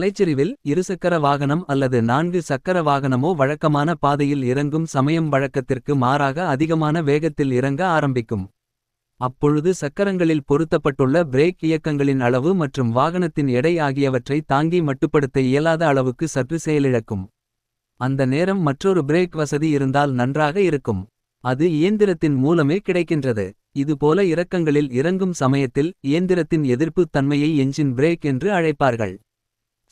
மலைச்சரிவில் இருசக்கர வாகனம் அல்லது நான்கு சக்கர வாகனமோ வழக்கமான பாதையில் இறங்கும் சமயம் வழக்கத்திற்கு மாறாக அதிகமான வேகத்தில் இறங்க ஆரம்பிக்கும். அப்பொழுது சக்கரங்களில் பொருத்தப்பட்டுள்ள பிரேக் இயக்கங்களின் அளவு மற்றும் வாகனத்தின் எடை ஆகியவற்றை தாங்கி மட்டுப்படுத்த இயலாத அளவுக்கு சற்று செயலிழக்கும். அந்த நேரம் மற்றொரு பிரேக் வசதி இருந்தால் நன்றாக இருக்கும். அது இயந்திரத்தின் மூலமே கிடைக்கின்றது. இதுபோல இறக்கங்களில் இறங்கும் சமயத்தில் இயந்திரத்தின் எதிர்ப்பு தன்மையை எஞ்சின் பிரேக் என்று அழைப்பார்கள்.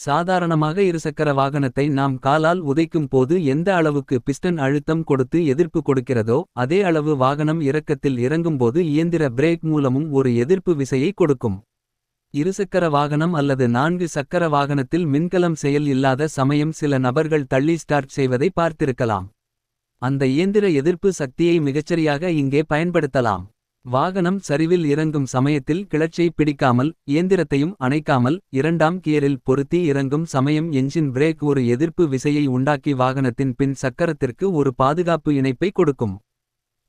சாதாரணமாக இருசக்கர வாகனத்தை நாம் காலால் உதைக்கும் போது எந்த அளவுக்கு பிஸ்டன் அழுத்தம் கொடுத்து எதிர்ப்பு கொடுக்கிறதோ அதே அளவு வாகனம் இறக்கத்தில் இறங்கும்போது இயந்திர பிரேக் மூலமும் ஒரு எதிர்ப்பு விசையை கொடுக்கும். இருசக்கர வாகனம் அல்லது நான்கு சக்கர வாகனத்தில் மின்கலம் செயல் இல்லாத சமயம் சில நபர்கள் தள்ளி ஸ்டார்ட் செய்வதை பார்த்திருக்கலாம். அந்த இயந்திர எதிர்ப்பு சக்தியை மிகச்சரியாக இங்கே பயன்படுத்தலாம். வாகனம் சரிவில் இறங்கும் சமயத்தில் கிளட்சை பிடிக்காமல் இயந்திரத்தையும் அணைக்காமல் இரண்டாம் கியரில் பொருத்தி இறங்கும் சமயம் என்ஜின் பிரேக் ஒரு எதிர்ப்பு விசையை உண்டாக்கி வாகனத்தின் பின் சக்கரத்திற்கு ஒரு பாதுகாப்பு இணைப்பை கொடுக்கும்.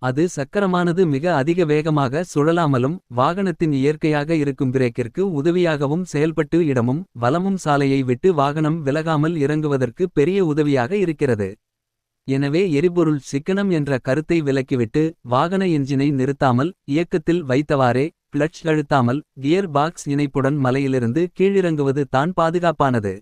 அது சக்கரமானது மிக அதிக வேகமாக சுழலாமலும் வாகனத்தின் இயற்கையாக இருக்கும் பிரேக்கிற்கு உதவியாகவும் செயல்பட்டு இடமும் வலமும் சாலையை விட்டு வாகனம் விலகாமல் இறங்குவதற்கு பெரிய உதவியாக இருக்கிறது. எனவே எரிபொருள் சிக்கனம் என்ற கருத்தை விலக்கிவிட்டு வாகன என்ஜினை நிறுத்தாமல் இயக்கத்தில் வைத்தவாறே கிளட்ச் அழுத்தாமல் கியர் பாக்ஸ் இணைப்புடன் மலையிலிருந்து கீழிறங்குவது தான் பாதுகாப்பானது.